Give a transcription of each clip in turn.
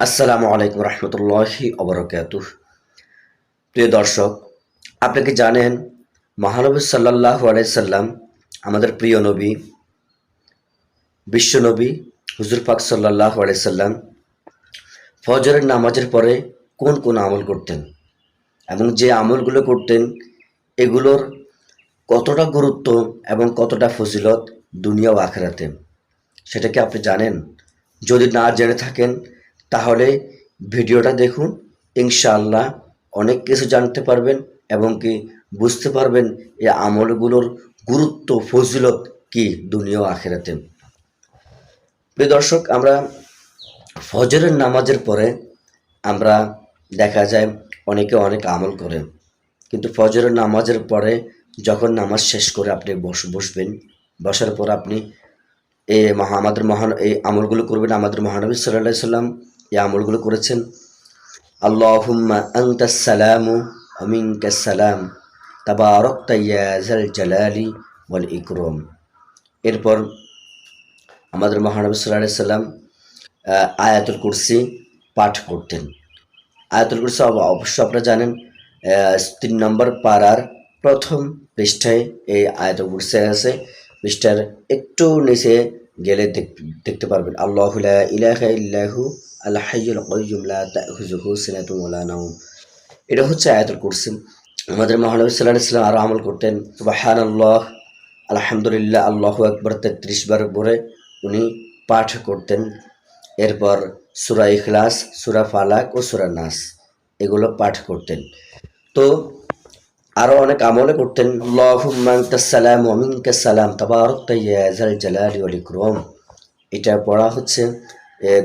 আসসালামু আলাইকুম রহমতুল্লাহি অবরকাত প্রিয় দর্শক, আপনি কি জানেন, মহানবী সাল্লাহ আলাইসাল্লাম আমাদের প্রিয় নবী বিশ্বনবী হুজুর পাক সাল্লাহ আলাইসাল্লাম ফজরের নামাজের পরে কোন কোন আমল করতেন এবং যে আমলগুলো করতেন, এগুলোর কতটা গুরুত্ব এবং কতটা ফজিলত দুনিয়া ও আখেরাতে? সেটা কি আপনি জানেন? যদি না জেনে থাকেন তাহলে ভিডিওটা দেখুন, ইনশাআল্লাহ অনেক কিছু জানতে পারবেন এবং কি বুঝতে পারবেন এই আমলগুলোর গুরুত্ব, ফজিলত কি দুনিয়া আখেরাতে। প্রিয় দর্শক, আমরা ফজরের নামাজের পরে আমরা দেখা যায় অনেকে অনেক আমল করে। কিন্তু ফজরের নামাজের পরে যখন নামাজ শেষ করে আপনি বস, বসবেন, বসার পর আপনি এ মহা আমাদের মহান, এই আমলগুলো করবেন আমাদের মহানবী সাল্লাহ সাল্লাম এই আমলগুলো করেছেন। আল্লাহুম্মা আনতাস সালামু ইকরাম। এরপর আমাদের মহানবী সাল্লাহ সাল্লাম আয়াতুল কুরসি পাঠ করতেন। আয়াতুল কুরসি অবশ্য আপনারা জানেন তিন নম্বর পাড়ার প্রথম পৃষ্ঠায় এই আয়াতুল কুরসি আছে। পৃষ্ঠার একটু নিচে গেলে দেখ- দেখতে পারবেন। আল্লাহ ইলাহা আল হাইয়ুল কাইয়ুম লা তাখুযুহু সিনাতুন এটা হচ্ছে আয়াতুল কুরসি। আমাদের মহানবী সাল্লাল্লাহু আলাইহি সাল্লাম আরও আমল করতেন, সুবহানাল্লাহ, আলহামদুলিল্লাহ, আল্লাহু আকবার, তেত্রিশ বার পরে উনি পাঠ করতেন। এরপর সুরা ইখলাস, সুরা ফালাক ও সুরা নাস এগুলো পাঠ করতেন। তো আরও অনেক আমলে করতেন সালাম ওমিনকা সালাম জালালি ওয়াল ইকরাম। এটা পড়া হচ্ছে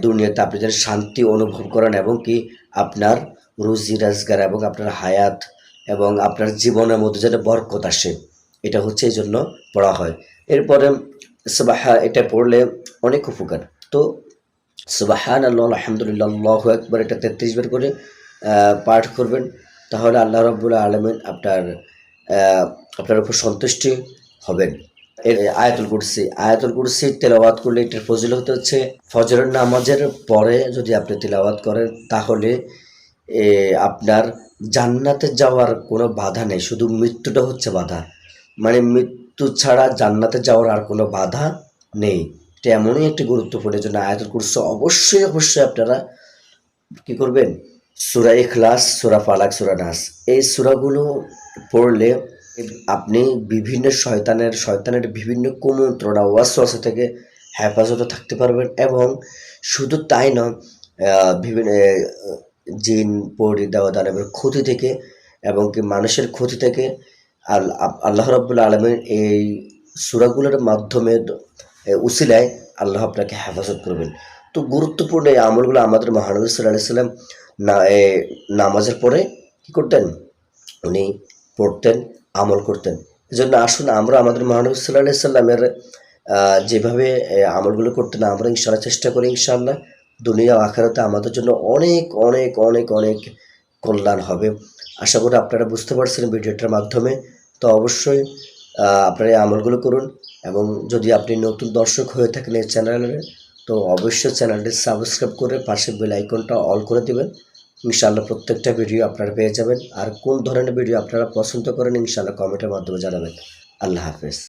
দুনিয়াতে আপনি যেন শান্তি অনুভব করেন এবং কি আপনার রুজি রোজগার এবং আপনার হায়াত এবং আপনার জীবনের মধ্যে যেন বরকত আসে। এটা হচ্ছে এই জন্য পড়া হয়। এরপরে সুবাহা, এটা পড়লে অনেক উপকার। তো সুবাহান আল্লাহ আলহামদুলিল্লাহ, একবার এটা তেত্রিশ বার করে পাঠ করবেন। তাহলে আল্লাহ রব্বুল্লাহ আলমিন আপনার আপনার উপর সন্তুষ্টি হবেন। আয়াতুল কুরসি। আয়াতুল কুরসি তেলাওয়াত করলে এটার ফজিলত হচ্ছে ফজরের নামাজের পরে যদি আপনি তেলাওয়াত করেন, তাহলে আপনার জান্নাতে যাওয়ার কোনো বাধা নেই। শুধু মৃত্যুটা হচ্ছে বাধা। মানে মৃত্যু ছাড়া জান্নাতে যাওয়ার আর কোনো বাধা নেই। এটা এমনই একটি গুরুত্বপূর্ণ। জন্য আয়াতুল কুরসি অবশ্যই অবশ্যই আপনারা কি করবেন? সুরা ইখলাস, সুরা ফালাক, সুরা নাস। এই সুরাগুলো পড়লে আপনি বিভিন্ন শয়তানের শয়তানের বিভিন্ন কুমন্ত্রণা ওয়াসওয়াসা থেকে হেফাজতে থাকতে পারবেন এবং শুধু তাই নয় বিভিন্ন জিন, পরি দেওয়া দানবের ক্ষতি থেকে এবং কি মানুষের ক্ষতি থেকে আল্লাহ রাব্বুল আলমের এই সুরাগুলোর মাধ্যমে উসিলায় আল্লাহ আপনাকে হেফাজত করবেন। তো গুরুত্বপূর্ণ এই আমলগুলো আমাদের মহানবী সাল্লাহ সাল্লাম না নামাজের পরে কি করতেন? উনি পড়তেন আমল করতেন। এজন্য আসুন আমরা আমাদের মহানবী সাল্লাহ সাল্লামের যেভাবে আমলগুলো করতেন, আমরা ইনশাল্লাহ চেষ্টা করি ইনশাল্লাহ দুনিয়া আখেরাতে আমাদের জন্য অনেক অনেক অনেক অনেক কল্যাণ হবে। আশা করি আপনারা বুঝতে পারছেন ভিডিওটার মাধ্যমে। তো অবশ্যই আপনারা এই আমলগুলো করুন এবং যদি আপনি নতুন দর্শক হয়ে থাকেন এই চ্যানেলে, তো অবশ্যই চ্যানেলটি সাবস্ক্রাইব করে পাশে বেল আইকনটা অল করে দেবেন। ইনশাআল্লাহ প্রত্যেকটা ভিডিও আপনারা পেয়ে যাবেন। আর কোন ধরনের ভিডিও আপনারা পছন্দ করেন, ইনশাআল্লাহ কমেন্টের মাধ্যমে জানাবেন। আল্লাহ হাফেজ।